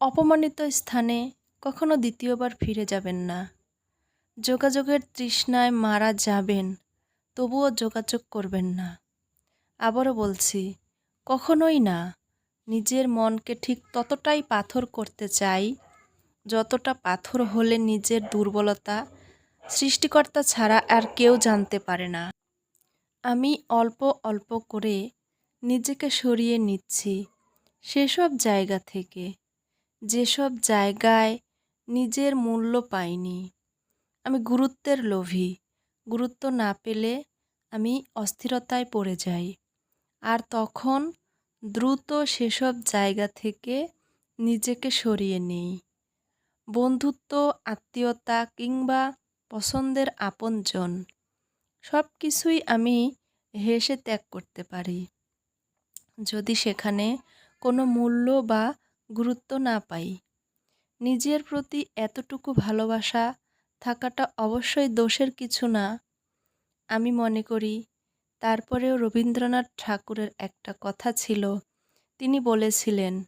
অপমানিত স্থানে কখনো দ্বিতীয়বার ফিরে যাবেন না। যোগাযোগের তৃষ্ণায় মারা যাবেন, তবুও যোগাযোগ করবেন না। আবারও বলছি, কখনোই না। নিজের মনকে ঠিক ততটাই পাথর করতে চাই, যতটা পাথর হলে নিজের দুর্বলতা সৃষ্টিকর্তা ছাড়া আর কেউ জানতে পারে না। আমি অল্প অল্প করে নিজেকে সরিয়ে নিচ্ছি, সেসব জায়গা থেকে। যেসব জায়গায় নিজের মূল্য পাইনি। আমি গুরুত্বের লোভী। গুরুত্ব না পেলে আমি অস্থিরতায় পড়ে যাই। আর তখন দ্রুত সেসব জায়গা থেকে নিজেকে সরিয়ে নেই। বন্ধুত্ব, আত্মীয়তা কিংবা পছন্দের আপনজন সব কিছুই আমি হেসে ত্যাগ করতে পারি। যদি সেখানে কোনো মূল্য বা গুরুত্ব না পাই। নিজের প্রতি এতটুকু ভালোবাসা থাকাটা অবশ্যই দোষের কিছু না। আমি মনে করি, তারপরেও রবীন্দ্রনাথ ঠাকুরের একটা কথা ছিল। তিনি বলেছিলেন,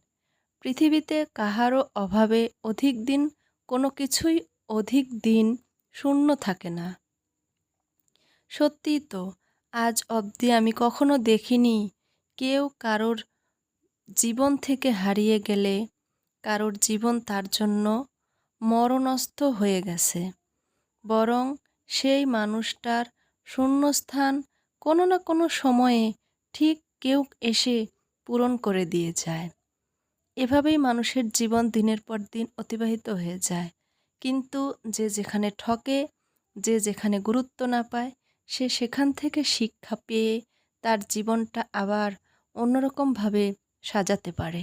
পৃথিবীতে কাহারও অভাবে অধিক দিন কোনো কিছুই অধিক দিন শূন্য থাকে না। সত্যিই তো, আজ অবধি আমি কখনো দেখিনি কেউ কারোর জীবন থেকে হারিয়ে গেলে কারোর জীবন তার জন্য মরণস্থ হয়ে গেছে। বরং সেই মানুষটার শূন্যস্থান কোনো না কোনো সময়ে ঠিক কেউ এসে পূরণ করে দিয়ে যায়। এভাবেই মানুষের জীবন দিনের পর দিন অতিবাহিত হয়ে যায়। কিন্তু যে যেখানে ঠকে, যে যেখানে গুরুত্ব না পায়, সে সেখান থেকে শিক্ষা পেয়ে তার জীবনটা আবার অন্যরকমভাবে সাজাতে পারে।